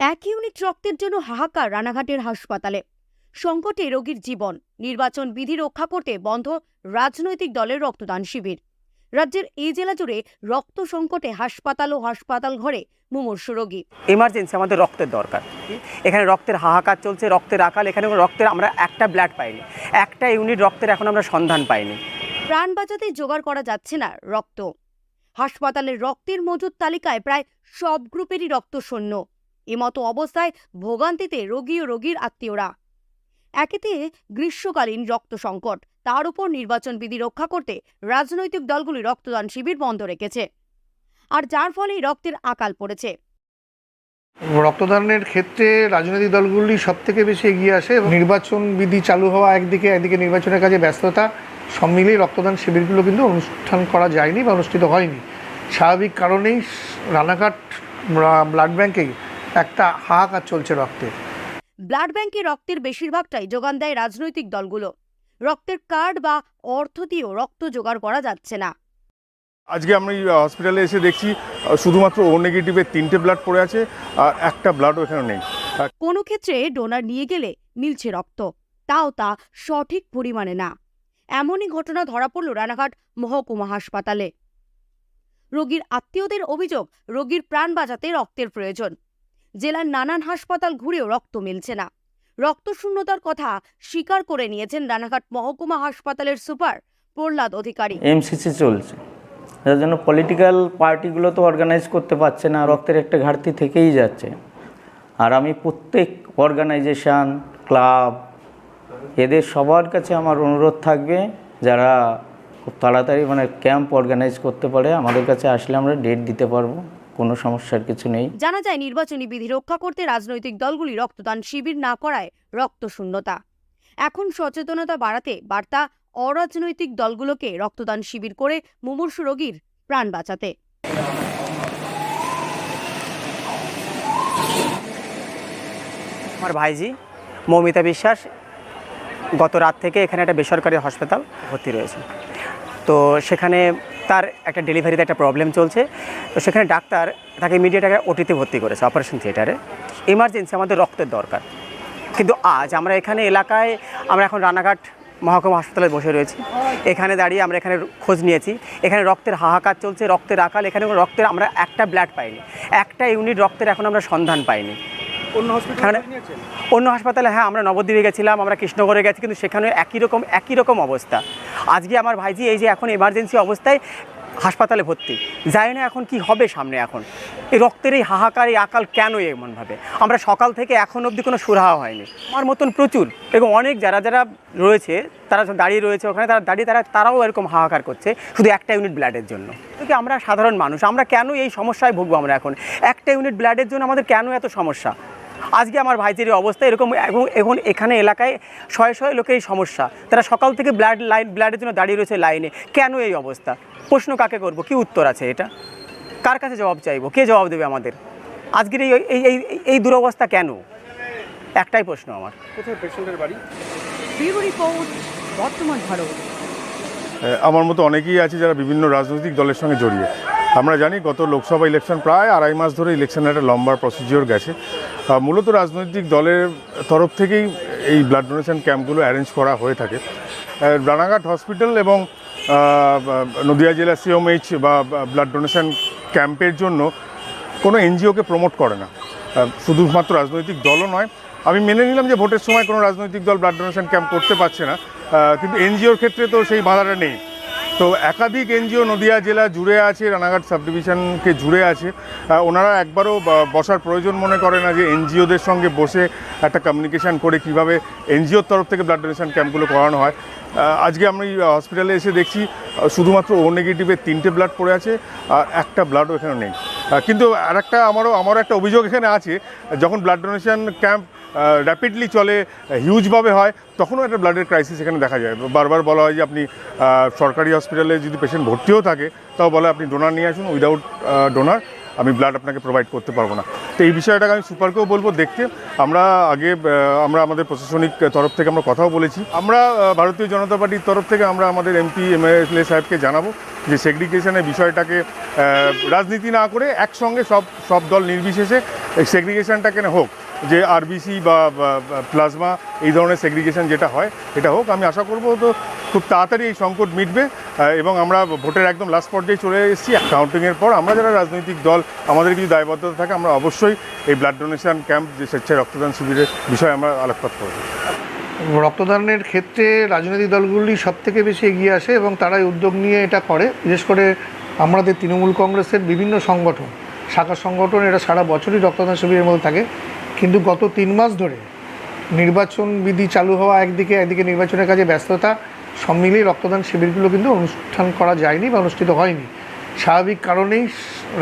এক ইউনিট রক্তের জন্য হাহাকার রানাঘাটের হাসপাতালে। সংকটে রোগীর জীবন নির্বাচন বিধি রক্ষা করতে বন্ধ রাজনৈতিক দলের রক্তদান শিবির। রাজ্যের এই জেলা জুড়ে রক্ত সংকটে হাসপাতাল ও হাসপাতাল ঘরে মুমূর্ষু রোগী। এমার্জেন্সি আমাদের রক্তের দরকার। এখানে রক্তের হাহাকার চলছে রক্তের আকাল এখানে রক্তের আমরা একটা ব্লাড পাইনি। একটা ইউনিট রক্তের এখন আমরা সন্ধান পাইনি। প্রাণ বাঁচাতে জোগাড় করা যাচ্ছে না রক্ত। হাসপাতালের রক্তের মজুদ তালিকায় প্রায় সব গ্রুপেরই রক্ত শূন্য এমতো অবস্থায় ভোগান্তিতে রোগী ও রোগীর আত্মীয়রা। একেতে গ্রীষ্মকালীন রক্ত সংকট। তার উপর নির্বাচন বিধি রক্ষা করতে রাজনৈতিক দলগুলি রক্তদান শিবির বন্ধ রেখেছে। আর যার ফলে রক্তের আকাল পড়েছে। রক্তদানের ক্ষেত্রে রাজনৈতিক দলগুলি সব থেকে বেশি এগিয়ে আসে নির্বাচন বিধি চালু হওয়া একদিকে একদিকে নির্বাচনের কাজে ব্যস্ততা। সব মিলিয়ে রক্তদান শিবিরগুলো কিন্তু অনুষ্ঠান করা যায়নি বা অনুষ্ঠিত হয়নি। স্বাভাবিক কারণেই রানাঘাট ব্লাড ব্যাংকে একটা হাহাকার চলছে রক্তের ব্লাড ব্যাংকে রক্তের বেশিরভাগটাই যোগান দেয় রাজনৈতিক দলগুলো। রক্তের কার্ড বা অর্থ দিয়েও রক্ত জোগাড় করা যাচ্ছে না। আজকে আমি হসপিটালে এসে দেখছি শুধুমাত্র ও নেগেটিভের তিনটে ব্লাড পড়ে আছে আর একটা ব্লাডও এখানে নেই। কোনো ক্ষেত্রে ডোনার নিয়ে গেলে মিলছে রক্ত তাও তা সঠিক পরিমাণে না। এমনই ঘটনা ধরা পড়ল রানাঘাট মহকুমা হাসপাতালে। রোগীর আত্মীয়দের অভিযোগ রোগীর প্রাণ বাঁচাতে রক্তের প্রয়োজন। জেলার নানান হাসপাতাল ঘুরেও রক্ত মিলছে না। রক্তশূন্যতার কথা স্বীকার করে নিয়েছেন রানাঘাট মহকুমা হাসপাতালের সুপার প্রহ্লাদ অধিকারী। এমসিসি চলছে। যার জন্য পলিটিক্যাল পার্টিগুলো তো অর্গানাইজ করতে পারছে না, রক্তের একটা ঘাটতি থেকেই যাচ্ছে। আর আমি প্রত্যেক অর্গানাইজেশান ক্লাব এদের সবার কাছে আমার অনুরোধ থাকবে, যারা খুব তাড়াতাড়ি মানে ক্যাম্প অর্গানাইজ করতে পারে, আমাদের কাছে আসলে আমরা ডেট দিতে পারব। কোনো সমস্যার কিছু নেই। জানা যায় নির্বাচনী বিধি রক্ষা করতে রাজনৈতিক দলগুলি রক্তদান শিবির না করায় রক্ত শূন্যতা এখন সচেতনতা বাড়াতে বার্তা অরাজনৈতিক দলগুলোকে রক্তদান শিবির করে মুমূর্ষু রোগীর প্রাণ বাঁচাতে। আমার ভাইজি মৌমিতা বিশ্বাস গত রাত থেকে এখানে একটা বেসরকারি হাসপাতাল ভর্তি রয়েছে। তো সেখানে তার একটা ডেলিভারিতে একটা প্রবলেম চলছে। তো সেখানে ডাক্তার তাকে ইমিডিয়েট একটা ওটিতে ভর্তি করেছে অপারেশন থিয়েটারে এমার্জেন্সি আমাদের রক্তের দরকার। কিন্তু আজ আমরা এখানে এলাকায় আমরা এখন রানাঘাট মহকুমা হাসপাতালে বসে রয়েছি। এখানে দাঁড়িয়ে আমরা এখানে খোঁজ নিয়েছি। এখানে রক্তের হাহাকার চলছে রক্তের আকাল এখানে রক্তের আমরা একটা ব্লাড পাইনি। একটা ইউনিট রক্তের এখন আমরা সন্ধান পাইনি। অন্য হসপিটালে অন্য হাসপাতালে হ্যাঁ আমরা নবদ্বীপে গেছিলাম আমরা কৃষ্ণগড়ে গেছি কিন্তু সেখানে একই রকম একই রকম অবস্থা। আজকে আমার ভাইজি এই যে এখন এমার্জেন্সি অবস্থায় হাসপাতালে ভর্তি। যাই না এখন কি হবে সামনে এখন। এই রক্তের এই হাহাকার, এই আকাল কেন এমনভাবে? আমরা সকাল থেকে এখন অবধি কোনো সুরাহা হয়নি। আমার মতন প্রচুর। এবং অনেক যারা যারা রয়েছে, তারা দাঁড়িয়ে রয়েছে ওখানে, তারা দাঁড়িয়ে তারা, তারাও এরকম হাহাকার করছে শুধু একটা ইউনিট ব্লাডের জন্য। কিন্তু আমরা সাধারণ মানুষ, আমরা কেন এই সমস্যায় ভুগবো আমরা এখন? একটা ইউনিট ব্লাডের জন্য আমাদের কেন এত সমস্যা? আজকে আমার ভাইজির এই অবস্থা এরকম এবং এখন এখানে এলাকায় শয়ে শয়ে লোকের এই সমস্যা। তারা সকাল থেকে ব্লাড লাইন ব্লাডের জন্য দাঁড়িয়ে রয়েছে লাইনে কেন এই অবস্থা? প্রশ্ন কাকে করব? কি উত্তর আছে এটা? কার কাছে জবাব চাইব? কে জবাব দেবে আমাদের? আজকের এই এই এই এই দুরবস্থা কেন? একটাই প্রশ্ন আমার। বর্তমান ভারত। আমার মতো অনেকেই আছে যারা বিভিন্ন রাজনৈতিক দলের সঙ্গে জড়িয়ে। আমরা জানি গত লোকসভা ইলেকশন প্রায় আড়াই মাস ধরে ইলেকশনের একটা লম্বা প্রসিজিওর গেছে। মূলত রাজনৈতিক দলের তরফ থেকেই এই ব্লাড ডোনেশন ক্যাম্পগুলো অ্যারেঞ্জ করা হয়ে থাকে। রানাঘাট হসপিটাল এবং নদিয়া জেলা সিওমএইচ বা ব্লাড ডোনেশন ক্যাম্পের জন্য কোনো এনজিওকে প্রমোট করে না। শুধুমাত্র রাজনৈতিক দলও নয়, আমি মেনে নিলাম যে ভোটের সময় কোনো রাজনৈতিক দল ব্লাড ডোনেশন ক্যাম্প করতে পারছে না। কিন্তু এনজিওর ক্ষেত্রে তো সেই বাধাটা নেই। তো একাধিক এনজিও নদিয়া জেলা জুড়ে আছে, রানাঘাট সাব ডিভিশনকে জুড়ে আছে। ওনারা একবারও বসার প্রয়োজন মনে করে না যে এনজিওদের সঙ্গে বসে একটা কমিউনিকেশন করে কীভাবে এনজিওর তরফ থেকে ব্লাড ডোনেশন ক্যাম্পগুলো করানো হয়। আজকে আমি হসপিটালে এসে দেখছি শুধুমাত্র ও নেগেটিভের তিনটে ব্লাড পড়ে আছে আর একটা ব্লাডও এখানে নেই। কিন্তু আরেকটা আমারও আমারও একটা অভিযোগ এখানে আছে, যখন ব্লাড ডোনেশন ক্যাম্প র্যাপিডলি চলে হিউজভাবে হয়, তখনও একটা ব্লাডের ক্রাইসিস এখানে দেখা যায়। বারবার বলা হয় যে আপনি সরকারি হসপিটালে যদি পেশেন্ট ভর্তিও থাকে, তাও বলে আপনি ডোনার নিয়ে আসুন উইদাউট ডোনার আমি ব্লাড আপনাকে প্রোভাইড করতে পারব না। তো এই বিষয়টাকে আমি সুপারকেও বলব, দেখতে। আমরা আগে আমরা আমাদের প্রশাসনিক তরফ থেকে আমরা কথাও বলেছি। আমরা ভারতীয় জনতা পার্টির তরফ থেকে আমরা আমাদের এমপি এমএলএ সাহেবকে জানাব যে সেগ্রিগেশনের বিষয়টাকে রাজনীতি না করে একসঙ্গে সব সব দল নির্বিশেষে, এই সেগ্রিগেশনটাকে হোক। যে আরবিসি বা প্লাজমা এই ধরনের সেগ্রিগেশন যেটা হয়, এটা হোক, আমি আশা করব তো খুব তাড়াতাড়ি এই সংকট মিটবে এবং আমরা ভোটের একদম লাস্ট পর্যায়ে চলে এসেছি। কাউন্টিংয়ের পর আমরা যারা রাজনৈতিক দল, আমাদের কিছু দায়বদ্ধতা থাকে, আমরা অবশ্যই এই ব্লাড ডোনেশন ক্যাম্প যে স্বেচ্ছায় রক্তদান শিবিরের বিষয়ে আমরা আলোকপাত করব। রক্তদানের ক্ষেত্রে রাজনৈতিক দলগুলি সব থেকে বেশি এগিয়ে আসে এবং তারাই উদ্যোগ নিয়ে এটা করে। বিশেষ করে আমাদের তৃণমূল কংগ্রেসের বিভিন্ন সংগঠন, শাখা সংগঠন, এটা সারা বছরই রক্তদান শিবিরের মধ্যে থাকে। কিন্তু গত তিন মাস ধরে নির্বাচন বিধি চালু হওয়া একদিকে একদিকে নির্বাচনের কাজে ব্যস্ততা, সব মিলিয়ে রক্তদান শিবিরগুলো কিন্তু অনুষ্ঠান করা যায়নি বা অনুষ্ঠিত হয়নি। স্বাভাবিক কারণেই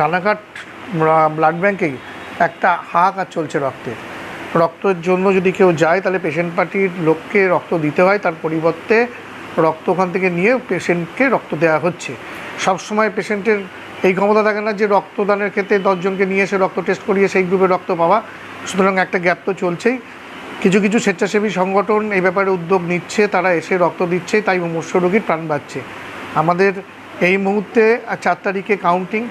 রানাঘাট ব্লাড ব্যাংকেই একটা হাহাকার চলছে রক্তের রক্তের জন্য যদি কেউ যায়, তাহলে পেশেন্ট পার্টির লোককে রক্ত দিতে হয়, তার পরিবর্তে রক্ত ওখান থেকে নিয়ে পেশেন্টকে রক্ত দেওয়া হচ্ছে। সব সময় পেশেন্টের এই ক্ষমতা থাকে না যে রক্তদানের ক্ষেত্রে দশজনকে নিয়ে এসে রক্ত টেস্ট করিয়ে সেই গ্রুপে রক্ত পাওয়া। সুতরাং একটা গ্যাপ তো চলছেই। কিছু কিছু স্বেচ্ছাসেবী সংগঠন এই ব্যাপারে উদ্যোগ নিচ্ছে, তারা এসে রক্ত দিচ্ছে, তাই মুমূর্ষ রোগীর প্রাণ বাঁচছে। আমাদের এই মুহূর্তে চার তারিখে কাউন্টিং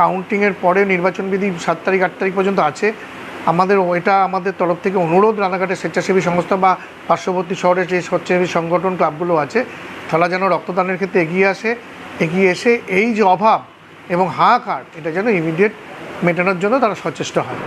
কাউন্টিংয়ের পরে নির্বাচন বিধি সাত তারিখ, আট তারিখ পর্যন্ত আছে। আমাদের এটা আমাদের তরফ থেকে অনুরোধ, রানাঘাটের স্বেচ্ছাসেবী সংস্থা বা পার্শ্ববর্তী শহরে যে স্বেচ্ছাসেবী সংগঠন ক্লাবগুলো আছে, তারা যেন রক্তদানের ক্ষেত্রে এগিয়ে আসে, এগিয়ে এসে এই যে অভাব এবং হাহাকার, এটা যেন ইমিডিয়েট মেটানোর জন্য তারা সচেষ্ট হয়।